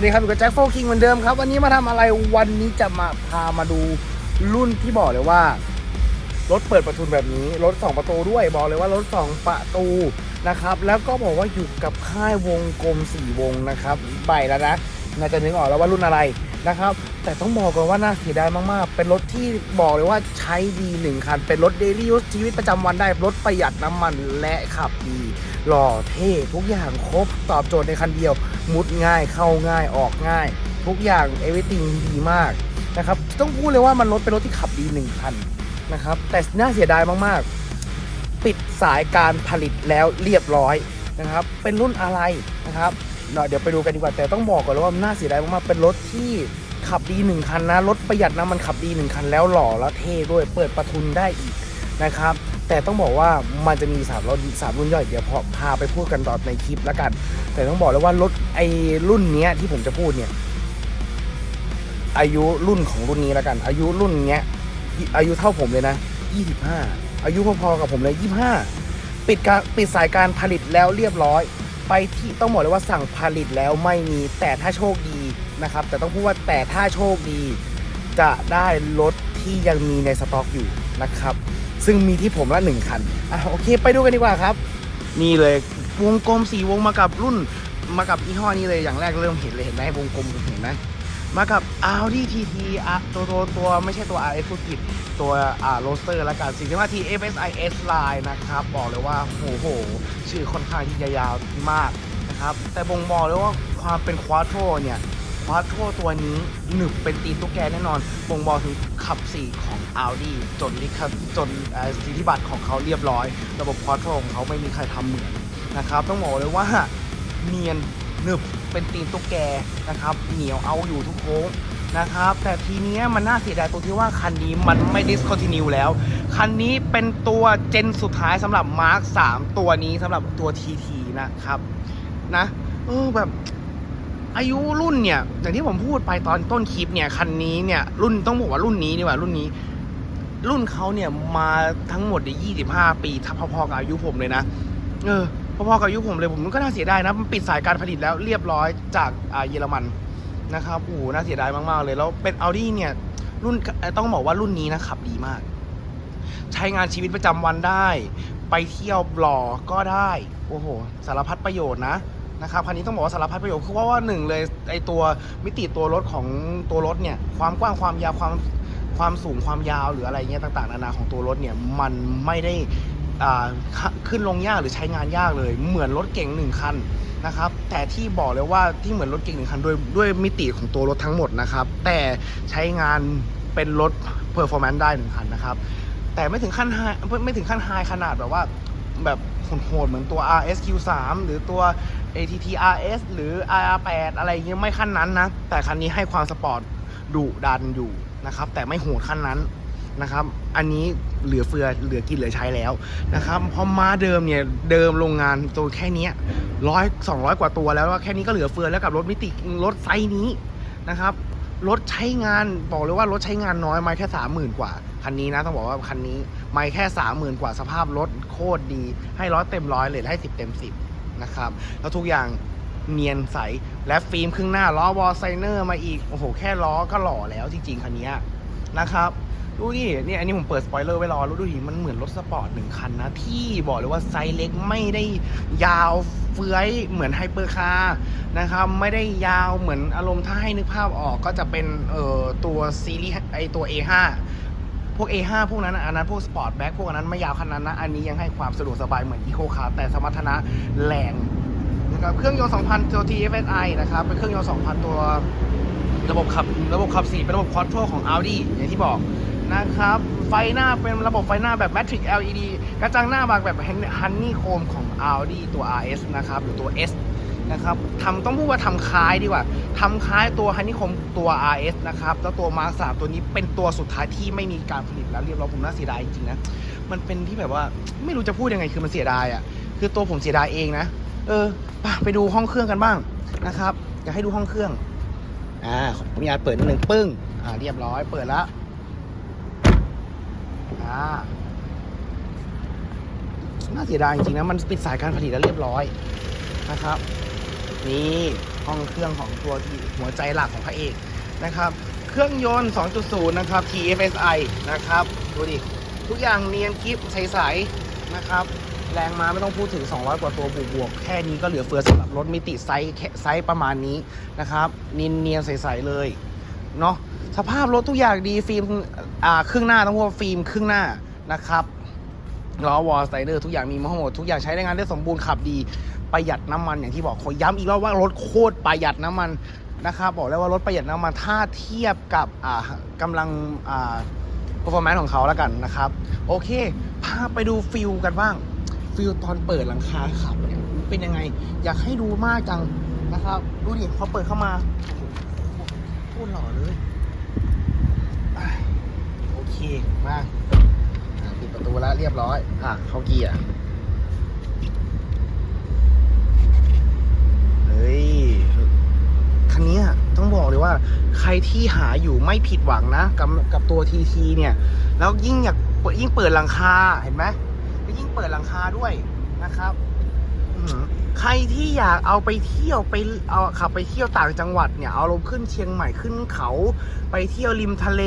วัสดีครับอยู่กับแจ็คโฟคิงเหมือนเดิมครับ วันนี้มาทำอะไรวันนี้จะมาพามาดูรุ่นที่บอกเลยว่า รถเปิดประทุนแบบนี้ รถ 2 ประตูด้วยบอกเลยว่ารถ 2 ประตูนะครับ แล้วก็บอกว่าอยู่กับค่ายวงกลม 4 วงนะครับใบแล้วนะน่าจะนึกออกแล้วว่ารุ่นอะไร นะครับแต่ต้องบอกก่อนว่าน่าเสียดายมากๆ เป็นรถที่บอกเลยว่าใช้ดีหนึ่งคัน เป็นรถเดลี่ยูสชีวิตประจำวันได้ รถประหยัดน้ำมันและขับดี หล่อเท่ทุกอย่างครบตอบโจทย์ในคันเดียว มุดง่ายเข้าง่ายออกง่าย ทุกอย่างเอเวิติงดีมากนะครับต้องพูดเลยว่ามันรถเป็นรถที่ขับดีหนึ่งคันนะครับแต่น่าเสียดายมากๆ ปิดสายการผลิตแล้วเรียบร้อยนะครับเป็นรุ่นอะไรนะครับ เดี๋ยวเดี๋ยวไปดูกันดีกว่าแต่ต้องบอกก่อนเลยว่าน่าเสียดายมากๆเป็นรถที่ขับดีหนึ่งคันนะรถประหยัดน้ำมันขับดีหนึ่งคันแล้วหล่อแล้วเท่ด้วยเปิดประทุนได้อีกนะครับแต่ต้องบอกว่ามันจะมีสามรุ่นสามรุ่นย่อยเดี๋ยวพอพาไปพูดกันต่อในคลิปแล้วกัน แต่ต้องบอกเลยว่ารถไอ้รุ่นเนี้ยที่ผมจะพูดเนี่ยอายุรุ่นของรุ่นนี้แล้วกัน อายุรุ่นเนี้ยอายุเท่าผมเลยนะ 25 อายุพอๆกับผมเลย 25 ปิดการปิดสายการผลิตแล้วเรียบร้อย ไปที่ต้องบอกเลยว่าสั่งผลิตแล้วไม่มีแต่ถ้าโชคดีนะครับ แต่ต้องพูดว่าแต่ถ้าโชคดี จะได้รถที่ยังมีในสต็อกอยู่นะครับ ซึ่งมีที่ผมละหนึ่งคันอะโอเค ไปดูกันดีกว่าครับ นี่เลยวงกลมสีวงมากับรุ่นมากับยี่ห้อนี้เลยอย่างแรกเริ่มเห็นเลยเห็นไหมวงกลมเห็นไหม มากับ Audi TT อะตัวตัวตัวไม่ใช่ตัว RS พูดผิดตัวอ่าโรสเตอร์ละกันสิ่งที่ว่า T FSI S Line นะครับ บอกเลยว่าโหโห ชื่อค่อนข้างที่จะยาวมากนะครับ แต่บ่งบอกเลยว่าความเป็นควาโทเนี่ยควาโทตัวนี้หนึบเป็นตีนตุ๊กแกแน่นอน บ่งบอกถึงขับสี่ของ Audi จนลิขจนเอ่อสิทธิบัตรของเขาเรียบร้อย ระบบควาโทของเขาไม่มีใครทำเหมือนนะครับ ต้องบอกเลยว่าเนียน หนึบเป็นตีนตุ๊กแกนะครับ เหนียวเอาอยู่ทุกโค้งนะครับ แต่ทีเนี้ยมันน่าเสียดายตรงที่ว่าคันนี้มันไม่ discontinue แล้ว คันนี้เป็นตัวเจนสุดท้ายสำหรับ Mark 3 ตัวนี้สำหรับตัว TT นะครับ นะเออแบบอายุรุ่นเนี่ย อย่างที่ผมพูดไปตอนต้นคลิปเนี่ย คันนี้เนี่ย รุ่นต้องบอกว่ารุ่นนี้ดีกว่ารุ่นนี้ รุ่นเขาเนี่ยมาทั้งหมดใน25ปีถ้าพอๆกับอายุผมเลยนะ เออ พอๆกับอายุผมเลยผมก็น่าเสียดายนะมันปิดสายการผลิตแล้วเรียบร้อยจากเยอรมันนะครับโอ้โหน่าเสียดายมากๆเลยแล้วเป็น Audi เนี่ยรุ่นต้องบอกว่ารุ่นนี้นะขับดีมาก ใช้งานชีวิตประจำวันได้ ไปเที่ยวหล่อก็ได้โอ้โหสารพัดประโยชน์นะนะครับคันนี้ต้องบอกว่าสารพัดประโยชน์คือเพราะว่าหนึ่งเลยไอตัวมิติตัวรถของตัวรถเนี่ยความกว้างความยาวความความสูงความยาวหรืออะไรเงี้ยต่างๆนานาของตัวรถเนี่ยมันไม่ได้ ขึ้นลงยากหรือใช้งานยากเลย เหมือนรถเก่งหนึ่งคันนะครับแต่ที่บอกเลยว่าที่เหมือนรถเก่งหนึ่งคันด้วยด้วยมิติของตัวรถทั้งหมดนะครับ แต่ใช้งานเป็นรถเพอร์ฟอร์แมนซ์ได้หนึ่งคันนะครับ แต่ไม่ถึงขั้นไฮไม่ถึงขั้นไฮขนาดแบบว่าแบบโหดเหมือนตัว RSQ3 หรือตัว ATT RS หรือ R8 อะไรอย่างเงี้ยไม่ขั้นนั้นนะ แต่คันนี้ให้ความสปอร์ตดุดันอยู่นะครับ แต่ไม่โหดขั้นนั้น นะครับ อันนี้เหลือเฟือเหลือกินเหลือใช้แล้วนะครับเพราะม้าเดิมเนี่ยเดิมโรงงานตัวแค่นี้ร้อยสองร้อยกว่าตัวแล้วว่าแค่นี้ก็เหลือเฟือแล้วกับรถมิติรถไซส์นี้นะครับรถใช้งานบอกเลยว่ารถใช้งานน้อยไม่แค่สามหมื่นกว่าคันนี้นะต้องบอกว่าคันนี้ไม่แค่สามหมื่นกว่าสภาพรถโคตรดี ให้ร้อยเต็มร้อยเลยให้สิบเต็มสิบนะครับแล้วทุกอย่างเนียนใสและฟิล์มครึ่งหน้าล้อวอลไซเนอร์มาอีกโอ้โหแค่ล้อก็หล่อแล้วจริงๆคันนี้ นะครับดูดินี่อันนี้ผมเปิดสปอยเลอร์ไว้รอรู้ดูดิมันเหมือนรถสปอร์ตหนึ่งคันนะ ที่บอกเลยว่าไซส์เล็กไม่ได้ยาวเฟื้อยเหมือนไฮเปอร์คาร์นะครับ ไม่ได้ยาวเหมือนอารมณ์ถ้าให้นึกภาพออกก็จะเป็นเอ่อตัวซีรีส์ไอตัว A5 พวก A5 พวกนั้นอันนั้นพวกสปอร์ตแบ็คพวกนนั้นไม่ยาวขนาดนั้นนะ อันนี้ยังให้ความสะดวกสบายเหมือนอีโคคาร์แต่สมรรถนะแรงนะครับเครื่องยนต์ 2,000 ตัว TFSI นะครับเป็นเครื่องยนต์ 2,000 ตัว ระบบขับระบบขับสี่เป็นระบบคอร์โทรของ Audi อย่างที่บอกนะครับ ไฟหน้าเป็นระบบไฟหน้าแบบ Matrix LED กระจังหน้าบางแบบ Honey Chrome ของ Audi ตัว RS นะครับหรือตัว S นะครับทำต้องพูดว่าทำคล้ายดีกว่าทำคล้ายตัว Honey Chrome ตัว RS นะครับ แล้วตัว Mark 3ตัวนี้เป็นตัวสุดท้ายที่ไม่มีการผลิตแล้วเรียบร้อยผมน่าเสียดายจริงๆนะ มันเป็นที่แบบว่าไม่รู้จะพูดยังไงคือมันเสียดายอะ คือตัวผมเสียดายเองนะ เออไปดูห้องเครื่องกันบ้างนะครับ อยากให้ดูห้องเครื่อง อ่าผมอนุญาตเปิดนิดหนึ่งปึ้ง อ่า เรียบร้อย เปิดแล้ว อ่า น่าเสียดายจริงๆนะ มันปิดสายการผลิตแล้วเรียบร้อยนะครับ นี่ห้องเครื่องของตัวที่หัวใจหลักของพระเอกนะครับ เครื่องยนต์ 2.0 นะครับ TFSI นะครับ ดูดิ ทุกอย่างเนียนกิฟใสๆนะครับ แรงม้าไม่ต้องพูดถึง 200 กว่าตัวบวกๆแค่นี้ก็เหลือเฟือสำหรับรถมิติไซส์ไซส์ประมาณนี้นะครับนียนเนียนใสๆเลยเนาะสภาพรถทุกอย่างดีฟิล์มอ่าครึ่งหน้าต้องพูดฟิล์มครึ่งหน้านะครับล้อวอลสไตเดอร์ทุกอย่างมีมาหมดทุกอย่างใช้ได้งานได้สมบูรณ์ขับดีประหยัดน้ำมันอย่างที่บอกขอย้ำอีกรอบว่ารถโคตรประหยัดน้ำมันนะครับบอกแล้วว่ารถประหยัดน้ำมันถ้าเทียบกับอ่ากำลังอ่า performance ของเขาแล้วกันนะครับ โอเค พาไปดูฟิลกันบ้าง ฟิลตอนเปิดหลังคาขับเนี่ยเป็นยังไง อยากให้ดูมากจังนะครับ ดูดิพอเปิดเข้ามาโคตรหล่อเลยโอเคมาปิดประตูแล้วเรียบร้อย อะเขาเกียร์เฮ้ยคันนี้ต้องบอกเลยว่า ใครที่หาอยู่ไม่ผิดหวังนะ กับกับตัวทีทีเนี่ย แล้วยิ่งอยากยิ่งเปิดหลังคาเห็นไหม ยิ่งเปิดหลังคาด้วยนะครับใครที่อยากเอาไปเที่ยวไปเอาขับไปเที่ยวต่างจังหวัดเนี่ยเอาลงขึ้นเชียงใหม่ขึ้นเขาไปเที่ยวริมทะเล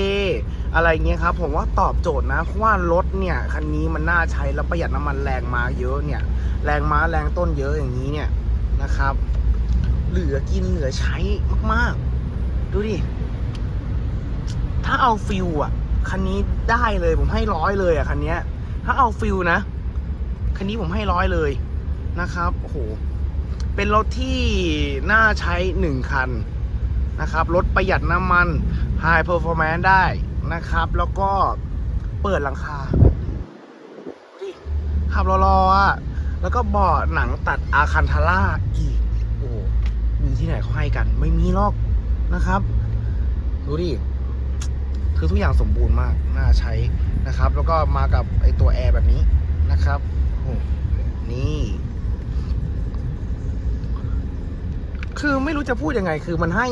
อะไรเงี้ยครับผมว่าตอบโจทย์นะเพราะว่ารถเนี่ยคันนี้มันน่าใช้แล้วประหยัดน้ำมันแรงมาเยอะเนี่ย แรงม้าแรงต้นเยอะอย่างนี้เนี่ยนะครับ เหลือกินเหลือใช้มากๆ ดูดิถ้าเอาฟิลอะคันนี้ได้เลยผมให้ร้อยเลยอะคันนี้ถ้าเอาฟิลนะ คันนี้ผมให้ร้อยเลยนะครับโอ้โหเป็นรถที่น่าใช้หนึ่งคันนะครับรถประหยัดน้ำมัน High Performance ได้นะครับ แล้วก็เปิดหลังคาดูดิขับรอๆอะแล้วก็เบาะหนังตัดอาคันทาร่าอีก โอ้มีที่ไหนเขาให้กัน ไม่มีหรอกนะครับ ดูดิ คือทุกอย่างสมบูรณ์มาก น่าใช้นะครับ แล้วก็มากับไอตัวแอร์แบบนี้นะครับ นี่ คือไม่รู้จะพูดยังไง คือมันให้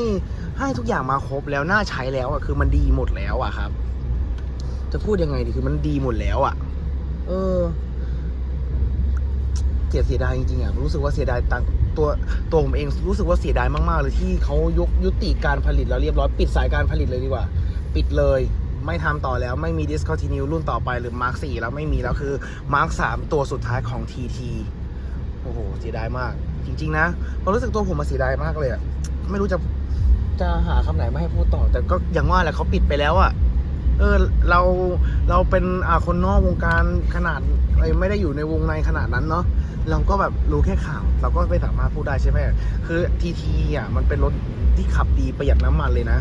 ให้ทุกอย่างมาครบแล้วน่าใช้แล้วอะคือมันดีหมดแล้วอะครับ จะพูดยังไงดีคือมันดีหมดแล้วอะ เออเกลียเสียดายจริงๆอะรู้สึกว่าเสียดายตังตัวตัวผมเองรู้สึกว่าเสียดายมากๆเลยที่เขายกยุติการผลิตแล้วเรียบร้อยปิดสายการผลิตเลยดีกว่า ปิดเลย ไม่ทำต่อแล้วไม่มี discontinue รุ่นต่อไปหรือ Mark 4 แล้วไม่มีแล้วคือ Mark 3 ตัวสุดท้ายของ TT โอ้โหเสียดายมาก จริง ๆ นะผมรู้สึกตัวผมมาเสียดายมากเลยอะไม่รู้จะจะหาคำไหนมาให้พูดต่อ แต่ก็อย่างว่าแหละเขาปิดไปแล้วอะเออเราเราเป็นอ่าคนนอกวงการขนาดไม่ได้อยู่ในวงในขนาดนั้นเนาะเราก็แบบรู้แค่ข่าว เราก็ไม่สามารถพูดได้ใช่ไหมคือทีทีอะมันเป็นรถที่ขับดีประหยัดน้ำมันเลยนะ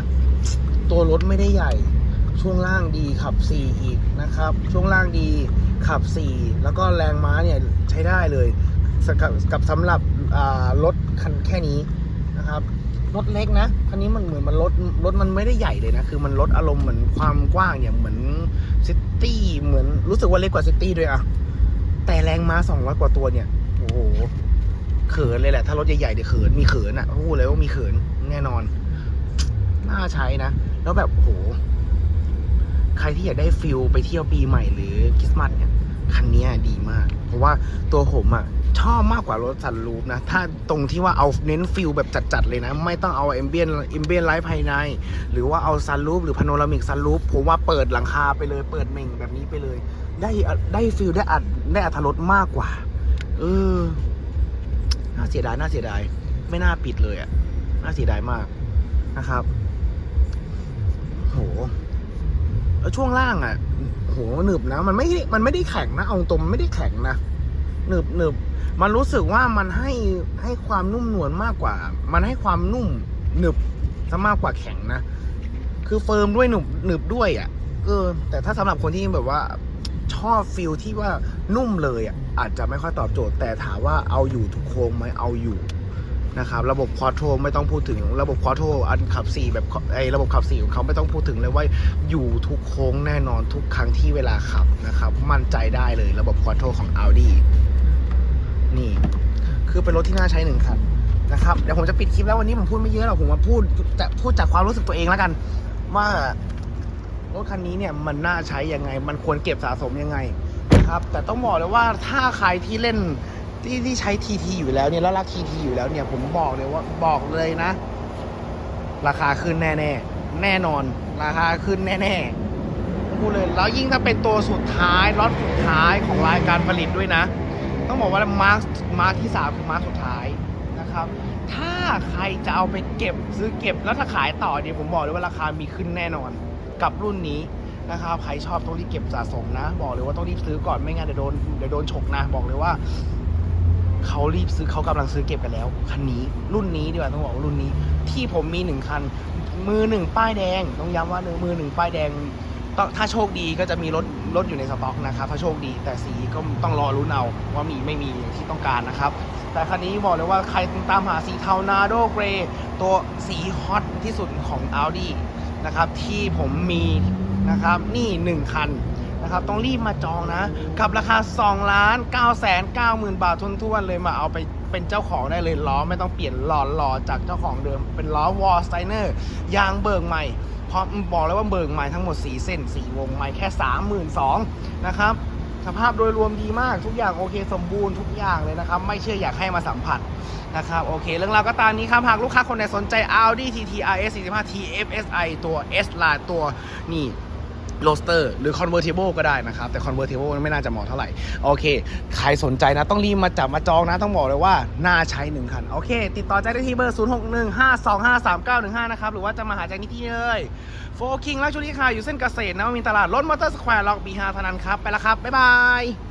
ตัวรถไม่ได้ใหญ่ ช่วงล่างดีขับ 4 อีกนะครับ ช่วงล่างดีขับ 4 แล้วก็แรงม้าเนี่ยใช้ได้เลยกับกับสำหรับรถคันแค่นี้นะครับรถเล็กนะคันนี้มันเหมือนมันรถรถมันไม่ได้ใหญ่เลยนะ คือมันรถอารมณ์เหมือนความกว้างเนี่ยเหมือนซิตี้เหมือนรู้สึกว่าเล็กกว่าซิตี้ด้วยอะแต่แรงม้า200กว่าตัวเนี่ย โอ้โหเขินเลยแหละ ถ้ารถใหญ่ๆเดี๋ยวเขินมีเขินอะพูดเลยว่ามีเขินแน่นอน น่าใช้นะ แล้วแบบโอ้โห ใครที่อยากได้ฟิลไปเที่ยวปีใหม่หรือคริสต์มาสเนี่ยคันนี้ดีมาก เพราะว่าตัวผมอะชอบมากกว่ารถซันรูฟนะ ถ้าตรงที่ว่าเอาเน้นฟิลแบบจัดๆเลยนะ ไม่ต้องเอาเอมเบียนเอมเบียนไลท์ภายใน หรือว่าเอาซันรูฟหรือพาโนรามิกซันรูฟผมว่าเปิดหลังคาไปเลย เปิดเม่งแบบนี้ไปเลย ได้ได้ฟิลได้อัดได้อัธรสมากกว่า เออ น่าเสียดายน่าเสียดาย ไม่น่าปิดเลยอะ น่าเสียดายมากนะครับ โห แล้วช่วงล่างอะโหหนึบนะ มันไม่ มันไม่ได้แข็งนะ เอาตรงมันไม่ได้แข็งนะหนึบหนึบมันรู้สึกว่ามันให้ให้ความนุ่มนวลมากกว่า มันให้ความนุ่มหนึบซะมากกว่าแข็งนะ คือเฟิร์มด้วยหนึบหนึบด้วยอะเออ แต่ถ้าสำหรับคนที่แบบว่าชอบฟิลที่ว่านุ่มเลยอะอาจจะไม่ค่อยตอบโจทย์ แต่ถามว่าเอาอยู่ทุกโค้งไหมเอาอยู่ นะครับระบบควอโทไม่ต้องพูดถึงระบบควอโทอันขับ 4 แบบไอ้ระบบขับ4ของเขาไม่ต้องพูดถึงเลยว่าอยู่ทุกโค้งแน่นอนทุกครั้งที่เวลาขับนะครับมั่นใจได้เลยระบบควอโทของ Audi นี่คือเป็นรถที่น่าใช้หนึ่งคันนะครับเดี๋ยวผมจะปิดคลิปแล้ววันนี้ผมพูดไม่เยอะหรอกผมมาพูดจะพูดจากความรู้สึกตัวเองแล้วกัน ว่ารถคันนี้เนี่ยมันน่าใช้ยังไง มันควรเก็บสะสมยังไงนะครับแต่ต้องบอกเลยว่าถ้าใครที่เล่น ที่ที่ใช้ TT อยู่แล้วเนี่ยแล้วรัก TT อยู่แล้วเนี่ยผมบอกเลยว่าบอกเลยนะ ราคาขึ้นแน่แน่แน่นอน ราคาขึ้นแน่ๆพูดเลยแล้วยิ่งถ้าเป็นตัวสุดท้ายล็อตสุดท้ายของรายการผลิตด้วยนะ ต้องบอกว่ามาร์คมาร์คที่สามคือมาร์คสุดท้ายนะครับ ถ้าใครจะเอาไปเก็บซื้อเก็บแล้วถ้าขายต่อเนี่ยผมบอกเลยว่าราคามีขึ้นแน่นอน กับรุ่นนี้นะครับใครชอบต้องรีบเก็บสะสมนะ บอกเลยว่าต้องรีบซื้อก่อนไม่งั้นเดี๋ยวโดนเดี๋ยวโดนฉกนะ บอกเลยว่า เขารีบซื้อเขากำลังซื้อเก็บกันแล้ว คันนี้รุ่นนี้ดีกว่าต้องบอกว่ารุ่นนี้ ที่ผมมีหนึ่งคัน มือหนึ่งป้ายแดง ต้องย้ำว่าหนึ่งมือหนึ่งป้ายแดงถ้าโชคดีก็จะมีรถรถอยู่ในสต็อกนะครับถ้าโชคดีแต่สีก็ต้องรอรุ้นเอาว่ามีไม่มีที่ต้องการนะครับ แต่คันนี้บอกเลยว่าใครตามหาสีเทานาโดเกรตัวสีฮอตที่สุดของ Audi นะครับที่ผมมีนะครับนี่หนึ่งคัน นะครับ ต้องรีบมาจองนะ กับราคา2ล้าน9แสน9หมื่นบาททุนๆเลยมาเอาไปเป็นเจ้าของได้เลยล้อไม่ต้องเปลี่ยนหล่อหล่อจากเจ้าของเดิม เป็นล้อวอลสไตเนอร์ยางเบิกใหม่เพราะบอกเลยว่าเบิกใหม่ทั้งหมด 4 เส้น 4 วงใหม่แค่ 32,000นะครับสภาพโดยรวมดีมากทุกอย่างโอเคสมบูรณ์ทุกอย่างเลยนะครับ ไม่เชื่ออยากให้มาสัมผัสนะครับโอเค เรื่องราวก็ตามนี้ครับ หากลูกค้าคนไหนสนใจ Audi TT RS 45 TFSI ตัว S Line ตัวนี่ โรสเตอร์หรือ Convertible ก็ได้นะครับ แต่ Convertible ไม่น่าจะเหมาะเท่าไหร่ โอเค ใครสนใจนะ ต้องรีบมาจับมาจองนะ ต้องบอกเลยว่า น่าใช้หนึ่งคัน โอเค ติดต่อแจ็คได้ที่เบอร์ 0615253915 นะครับ หรือว่าจะมาหาแจ็คนี่ที่เลยโฟคิงและชุลีคาอยู่เส้นเกษตรนะมีตลาดรถมอเตอร์สแควร์ล็อกบีฮาเท่านั้นครับ ไปแล้วครับ บ๊ายบาย